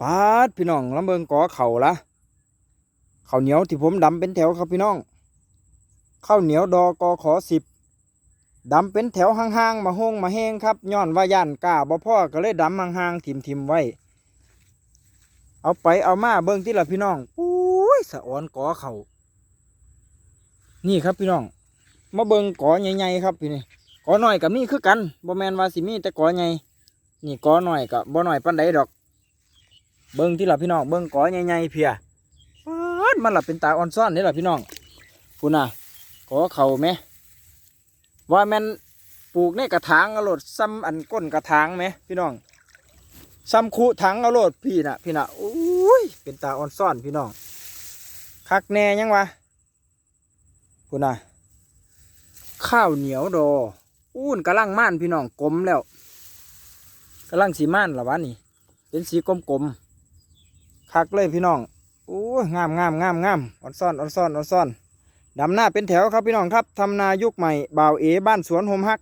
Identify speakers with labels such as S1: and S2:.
S1: ปาดพี่น้องลำเบิงกอเข่าละข้าวเหนียวที่ผมดำเป็นแถวครับพี่น้องข้าวเหนียวดอกอขอสิบดำเป็นแถวห่างๆมาโฮงมาแห้งครับย้อนว่าย่านก้าบ่พ่อก็เลยดำห่างๆทิมๆไว้ เอาไปเอามาเบิ่งที่ละพี่น้องอุ้ยสะออนกอเขานี่ครับพี่น้อง มาเบิ่งกอใหญ่ๆครับพี่นี่กอหน้อยกับนี่คือกันบ่แมนว่าสิมีแต่กอใหญ่นี่กอหน้อยกับบ่น้อยปานใดดอก เบิ่งที่ละพี่น้องเบิ่งก้อยใหญ่ๆเพียมันหละเป็นตาอ่อนซ่อนนี่หละพี่น้องคุณน่ะก้อเขาไหมว่าแม่นปลูกในกระถางเอาโลดซ้ำอันก้นกระถางไหมพี่น้องซ้ำคูถังเอาโลดพี่น่ะ พี่น่ะอุ้ยเป็นตาอ่อนซ่อนพี่น้องคักแน่ยังวะคุณน่ะข้าวเหนียวดออู้นกำลังม่านพี่น้องกลมแล้วกำลังสีม่านละวะนี่ เป็นสีกลมๆ คักเลยพี่น้องโอ้งามงามงามงามอ่อนซ่อนอ่อนซ่อนอ่อนซ่อนดำหน้าเป็นแถวครับพี่น้องครับทำนายุคใหม่บ่าวเอบ้านสวนโฮมฮัก